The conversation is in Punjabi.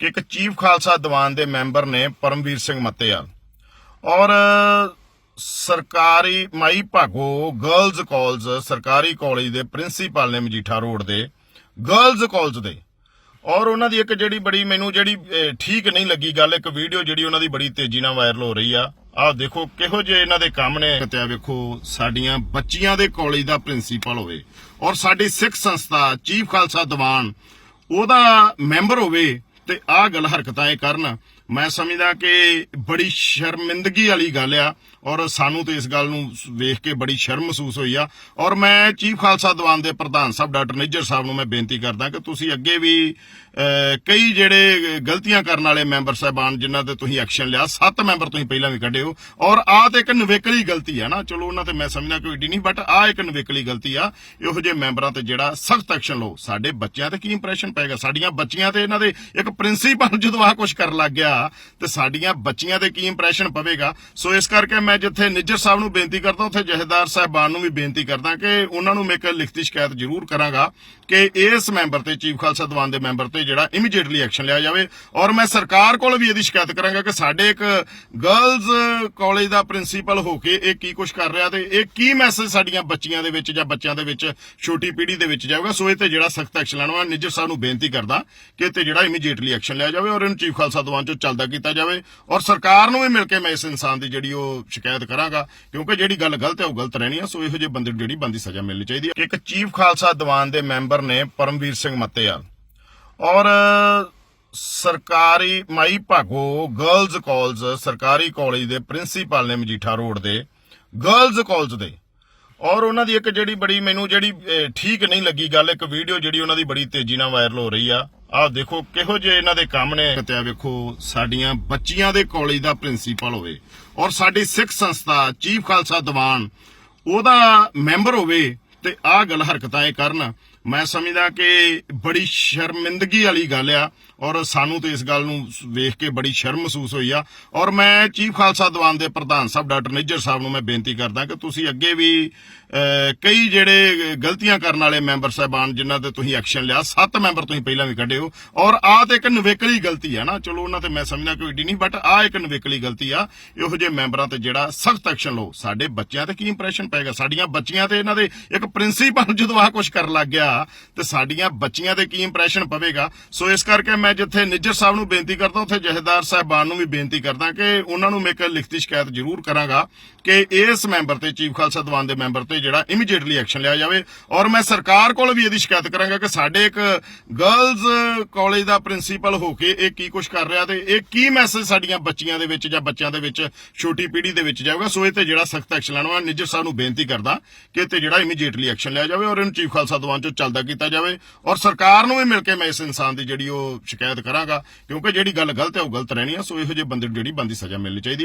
ਕਿ ਇੱਕ ਚੀਫ ਖਾਲਸਾ ਦੀਵਾਨ ਦੇ ਮੈਂਬਰ ਨੇ ਪਰਮਵੀਰ ਸਿੰਘ ਮੱਤੇਵਾਲ ਔਰ ਸਰਕਾਰੀ ਮਾਈ ਭਾਗੋ ਗਰਲਜ਼ ਕਾਲਜ, ਸਰਕਾਰੀ ਕਾਲਜ ਦੇ ਪ੍ਰਿੰਸੀਪਲ ਨੇ ਮਜੀਠਾ ਰੋਡ ਦੇ, ਗਰਲਜ਼ ਕਾਲਜ ਦੇ। ਔਰ ਉਹਨਾਂ ਦੀ ਇੱਕ ਜਿਹੜੀ ਬੜੀ ਮੈਨੂੰ ਜਿਹੜੀ ਠੀਕ ਨਹੀਂ ਲੱਗੀ ਗੱਲ, ਇੱਕ ਵੀਡੀਓ ਜਿਹੜੀ ਉਹਨਾਂ ਦੀ ਬੜੀ ਤੇਜ਼ੀ ਨਾਲ ਵਾਇਰਲ ਹੋ ਰਹੀ ਆ। ਆਹ ਦੇਖੋ, ਕਿਹੋ ਜਿਹੇ ਇਹਨਾਂ ਦੇ ਕੰਮ ਨੇ। ਤੇ ਆਹ ਵੇਖੋ, ਸਾਡੀਆਂ ਬੱਚੀਆਂ ਦੇ ਕਾਲਜ ਦਾ ਪ੍ਰਿੰਸੀਪਲ ਹੋਵੇ। ਔਰ ਸਾਡੀ ਸਿੱਖ ਸੰਸਥਾ ਚੀਫ ਖਾਲਸਾ ਦੀਵਾਨ, ਉਹਦਾ ਮੈਂਬਰ ਹੋਵੇ। ਤੇ ਆਹ ਗੱਲ ਹਰਕਤਾਂ ਇਹ ਕਰਨ। ਮੈਂ ਸਮਝਦਾ ਕਿ ਬੜੀ ਸ਼ਰਮਿੰਦਗੀ ਵਾਲੀ ਗੱਲ ਆ ਔਰ ਸਾਨੂੰ ਤੇ ਇਸ ਗੱਲ ਨੂੰ ਵੇਖ ਕੇ ਬੜੀ ਸ਼ਰਮ ਮਹਿਸੂਸ ਹੋਈ ਆ। ਔਰ ਮੈਂ ਚੀਫ ਖਾਲਸਾ ਦੀਵਾਨ ਦੇ ਪ੍ਰਧਾਨ ਸਾਹਿਬ ਡਾਕਟਰ ਨਿੱਜਰ ਸਾਹਿਬ ਨੂੰ ਮੈਂ ਬੇਨਤੀ ਕਰਦਾ ਕਿ ਤੁਸੀਂ ਅੱਗੇ ਵੀ ਕਈ ਜਿਹੜੇ ਗਲਤੀਆਂ ਕਰਨ ਵਾਲੇ ਮੈਂਬਰ ਸਾਹਿਬਾਨ ਜਿਨ੍ਹਾਂ ਤੇ ਤੁਸੀਂ ਐਕਸ਼ਨ ਲਿਆ, ਸੱਤ ਮੈਂਬਰ ਤੁਸੀਂ ਪਹਿਲਾਂ ਵੀ ਕੱਢੇ ਹੋ। ਔਰ ਆਹ ਤੇ ਇੱਕ ਨਵੇਕਲੀ ਗਲਤੀ ਆ ਨਾ। ਚਲੋ, ਉਹਨਾਂ ਤੇ ਮੈਂ ਸਮਝਦਾ ਕੋਈ ਏਡੀ ਨਹੀਂ ਬਟ ਆਹ ਇੱਕ ਨਵੇਕਲੀ ਗਲਤੀ ਆ। ਇਹੋ ਜਿਹੇ ਮੈਂਬਰਾਂ ਤੇ ਜਿਹੜਾ ਸਖਤ ਐਕਸ਼ਨ ਲਓ। ਸਾਡੇ ਬੱਚਿਆਂ ਤੇ ਕੀ ਇੰਪ੍ਰੈਸ਼ਨ ਪਏਗਾ ਸਾਡੀਆਂ ਬੱਚੀਆਂ ਤੇ ਇਹਨਾਂ ਦੇ ਇੱਕ ਪ੍ਰਿੰਸੀਪਲ ਜਦੋਂ ਆਹ ਕੁਝ ਕਰਨ ਲੱਗ ਗਿਆ ਤੇ ਸਾਡੀਆਂ ਬੱਚੀਆਂ ਤੇ ਕੀ ਇੰਪ੍ਰੈਸ਼ਨ ਪਵੇਗਾ? ਸੋ ਇਸ ਕਰਕੇ ਮੈਂ ਜਿੱਥੇ ਨਿੱਜਰ ਸਾਹਿਬ ਨੂੰ ਬੇਨਤੀ ਕਰਦਾ, ਉੱਥੇ ਜਹੇਦਾਰ ਸਾਹਿਬਾਨ ਨੂੰ ਵੀ ਬੇਨਤੀ ਕਰਦਾ ਕਿ ਉਹਨਾਂ ਨੂੰ ਮੈਂ ਇੱਕ ਲਿਖਤੀ ਸ਼ਿਕਾਇਤ ਜ਼ਰੂਰ ਕਰਾਂਗਾ ਕਿ ਇਸ ਮੈਂਬਰ ਤੇ, ਚੀਫ ਖਾਲਸਾ ਦੀਵਾਨ ਦੇ ਮੈਂਬਰ ਤੇ ਜਿਹੜਾ ਇਮੀਡੀਏਟਲੀ ਐਕਸ਼ਨ ਲਿਆ ਜਾਵੇ। ਔਰ ਮੈਂ ਸਰਕਾਰ ਕੋਲ ਵੀ ਇਹਦੀ ਸ਼ਿਕਾਇਤ ਕਰਾਂਗਾ ਕਿ ਸਾਡੇ ਇੱਕ ਗਰਲਜ਼ ਕਾਲਜ ਦਾ ਪ੍ਰਿੰਸੀਪਲ ਹੋ ਕੇ ਇਹ ਕੀ ਕੁਝ ਕਰ ਰਿਹਾ ਤੇ ਇਹ ਕੀ ਮੈਸੇਜ ਸਾਡੀਆਂ ਬੱਚੀਆਂ ਦੇ ਵਿੱਚ ਜਾਂ ਬੱਚਿਆਂ ਦੇ ਵਿੱਚ ਛੋਟੀ ਪੀੜ੍ਹੀ ਦੇ ਵਿੱਚ ਜਾਊਗਾ। ਸੋ ਇਹ ਤੇ ਜਿਹੜਾ ਸਖਤ ਐਕਸ਼ਨ ਲੈਣਾ ਨਿੱਜਰ ਸਾਹਿਬ ਨੂੰ ਬੇਨਤੀ ਕਰਦਾ ਕਿ ਤੇ ਜਿਹੜਾ ਇਮੀਡੀਏਟਲੀ ਐਕਸ਼ਨ ਲਿਆ ਜਾਵੇ ਔਰ ਇਹਨੂੰ ਚੀਫ ਖਾਲਸਾ ਦੀਵਾਨ ਚੋਂ ਚੱਲਦਾ ਕੀਤਾ ਜਾਵੇ ਔਰ ਸਰਕਾਰ ਨੂੰ ਵੀ ਮਿਲ ਕੇ ਮੈਂ ਇਸ ਇਨਸਾਨ ਦੀ ਜਿਹੜੀ ਉਹ ਸ਼ਿਕਾਇਤ ਕਰਾਂਗਾ, ਕਿਉਂਕਿ ਜਿਹੜੀ ਗੱਲ ਗਲਤ ਹੈ ਉਹ ਗਲਤ ਰਹਿਣੀ ਆ, ਸੋ ਇਹੋ ਜਿਹੇ ਬੰਦੇ ਨੂੰ ਜਿਹੜੀ ਬੰਦੀ ਸਜ਼ਾ ਮਿਲਣੀ ਚਾਹੀਦੀ ਹੈ। ਇੱਕ ਚੀਫ ਖਾਲਸਾ ਦੀਵਾਨ ਦੇ ਮੈਂਬਰ ਨੇ ਪਰਮਵੀਰ ਸਿੰਘ ਮੱਤੇਵਾਲ ਔਰ ਸਰਕਾਰੀ ਮਾਈ ਭਾਗੋ ਗਰਲਜ਼ ਕਾਲਜ, ਸਰਕਾਰੀ ਕਾਲਜ ਦੇ ਪ੍ਰਿੰਸੀਪਲ ਨੇ ਮਜੀਠਾ ਰੋਡ ਦੇ, ਗਰਲਜ਼ ਕਾਲਜ ਦੇ। ਔਰ ਉਹਨਾਂ ਦੀ ਇੱਕ ਜਿਹੜੀ ਬੜੀ ਮੈਨੂੰ ਜਿਹੜੀ ਠੀਕ ਨਹੀਂ ਲੱਗੀ ਗੱਲ, ਇੱਕ ਵੀਡੀਓ ਜਿਹੜੀ ਉਹਨਾਂ ਦੀ ਬੜੀ ਤੇਜ਼ੀ ਨਾਲ ਵਾਇਰਲ ਹੋ ਰਹੀ ਆ। ਆਹ ਦੇਖੋ, ਕਿਹੋ ਜਿਹੇ ਇਹਨਾਂ ਦੇ ਕੰਮ ਨੇ। ਤੇ ਆ ਵੇਖੋ, ਸਾਡੀਆਂ ਬੱਚੀਆਂ ਦੇ ਕਾਲਜ ਦਾ ਪ੍ਰਿੰਸੀਪਲ ਹੋਵੇ ਔਰ ਸਾਡੀ ਸਿੱਖ ਸੰਸਥਾ, ਚੀਫ ਖਾਲਸਾ ਦੀਵਾਨ, ਉਹਦਾ ਮੈਂਬਰ ਹੋਵੇ ਤੇ ਆਹ ਗੱਲ ਹਰਕਤਾਂ ਇਹ ਕਰਨ। ਮੈਂ ਸਮਝਦਾ ਕਿ ਬੜੀ ਸ਼ਰਮਿੰਦਗੀ ਵਾਲੀ ਗੱਲ ਆ। ਔਰ ਸਾਨੂੰ ਤੇ ਇਸ ਗੱਲ ਨੂੰ ਵੇਖ ਕੇ ਬੜੀ ਸ਼ਰਮ ਮਹਿਸੂਸ ਹੋਈ ਆ। ਔਰ ਮੈਂ ਚੀਫ ਖਾਲਸਾ ਦੀਵਾਨ ਦੇ ਪ੍ਰਧਾਨ ਸਾਹਿਬ ਡਾਕਟਰ ਨਿੱਜਰ ਸਾਹਿਬ ਨੂੰ ਮੈਂ ਬੇਨਤੀ ਕਰਦਾ ਕਿ ਤੁਸੀਂ ਅੱਗੇ ਵੀ ਕਈ ਜਿਹੜੇ ਗਲਤੀਆਂ ਕਰਨ ਵਾਲੇ ਮੈਂਬਰ ਸਾਹਿਬਾਨ ਜਿਨ੍ਹਾਂ ਤੇ ਤੁਸੀਂ ਐਕਸ਼ਨ ਲਿਆ, ਸੱਤ ਮੈਂਬਰ ਤੁਸੀਂ ਪਹਿਲਾਂ ਵੀ ਕੱਢੇ ਹੋ। ਔਰ ਆਹ ਤੇ ਇੱਕ ਨਵੇਕਲੀ ਗਲਤੀ ਹੈ ਨਾ। ਚਲੋ ਉਹਨਾਂ ਤੇ ਮੈਂ ਸਮਝਦਾ ਕੋਈ ਏਡੀ ਨਹੀਂ ਬਟ ਆਹ ਇੱਕ ਨਵੇਕਲੀ ਗਲਤੀ ਆ। ਇਹੋ ਜਿਹੇ ਮੈਂਬਰਾਂ ਤੇ ਜਿਹੜਾ ਸਖਤ ਐਕਸ਼ਨ ਲਓ, ਸਾਡੇ ਬੱਚਿਆਂ ਤੇ ਕੀ ਇੰਪ੍ਰੈਸ਼ਨ ਪਏਗਾ? ਸਾਡੀਆਂ ਬੱਚੀਆਂ ਤੇ ਇਹਨਾਂ ਦੇ ਇੱਕ ਪ੍ਰਿੰਸੀਪਲ ਜਦੋਂ ਆਹ ਕੁਝ ਕਰਨ ਲੱਗ ਗਿਆ, ਤੇ ਸਾਡੀਆਂ ਬੱਚੀਆਂ ਤੇ ਕੀ ਇੰਪ੍ਰੈਸ਼ਨ ਪਵੇਗਾ? ਸੋ ਇਸ ਕਰਕੇ ਮੈਂ ਜਿੱਥੇ ਨਿੱਜਰ ਸਾਹਿਬ ਨੂੰ ਬੇਨਤੀ ਕਰਦਾ, ਉੱਥੇ ਜਹੇਦਾਰ ਸਾਹਿਬਾਨ ਨੂੰ ਵੀ ਬੇਨਤੀ ਕਰਦਾ ਕਿ ਉਹਨਾਂ ਨੂੰ ਮੈਂ ਇੱਕ ਲਿਖਤੀ ਸ਼ਿਕਾਇਤ ਜ਼ਰੂਰ ਕਰਾਂਗਾ ਕਿ ਇਸ ਮੈਂਬਰ ਤੇ, ਚੀਫ ਖਾਲਸਾ ਦੀਵਾਨ ਦੇ ਮੈਂਬਰ ਤੇ ਜਿਹੜਾ ਇਮੀਡੀਏਟਲੀ ਐਕਸ਼ਨ ਲਿਆ ਜਾਵੇ। ਔਰ ਮੈਂ ਸਰਕਾਰ ਕੋਲ ਵੀ ਇਹਦੀ ਸ਼ਿਕਾਇਤ ਕਰਾਂਗਾ ਕਿ ਸਾਡੇ ਇੱਕ ਗਰਲਜ਼ ਕਾਲਜ ਦਾ ਪ੍ਰਿੰਸੀਪਲ ਹੋ ਕੇ ਇਹ ਕੀ ਕੁਝ ਕਰ ਰਿਹਾ ਤੇ ਇਹ ਕੀ ਮੈਸੇਜ ਸਾਡੀਆਂ ਬੱਚੀਆਂ ਦੇ ਵਿੱਚ ਜਾਂ ਬੱਚਿਆਂ ਦੇ ਵਿੱਚ ਛੋਟੀ ਪੀੜ੍ਹੀ ਦੇ ਵਿੱਚ ਜਾਊਗਾ। ਸੋ ਇਹ ਤੇ ਜਿਹੜਾ ਸਖਤ ਐਕਸ਼ਨ ਲੈਣਾ ਨਿੱਜਰ ਸਾਹਿਬ ਨੂੰ ਬੇਨਤੀ ਕਰਦਾ ਕਿ ਇਹ ਤੇ ਜਿਹੜਾ ਇਮੀਡੀਏਟਲੀ ਐਕਸ਼ਨ ਲਿਆ ਜਾਵੇ ਔਰ ਇਹਨੂੰ ਚੀਫ ਖਾਲਸਾ ਦੀਵਾਨ ਚੋਂ ਚੱਲਦਾ ਕੀਤਾ ਜਾਵੇ। ਔਰ ਸਰਕਾਰ ਨੂੰ ਵੀ ਮਿਲ ਕੇ ਮੈਂ ਇਸ ਇਨਸਾਨ ਦੀ ਜਿਹੜੀ ਉਹ ਸ਼ਿਕਾਇਤ ਕਰਾਂਗਾ, ਕਿਉਂਕਿ ਜਿਹੜੀ ਗੱਲ ਗਲਤ ਹੈ, ਉਹ ਗਲਤ ਰਹਿਣੀ ਆ, ਸੋ ਇਹੋ ਜਿਹੇ ਬੰਦੇ ਨੂੰ ਜਿਹੜੀ ਬੰਦੀ ਸਜ਼ਾ ਮਿਲਣੀ ਚਾਹੀਦੀ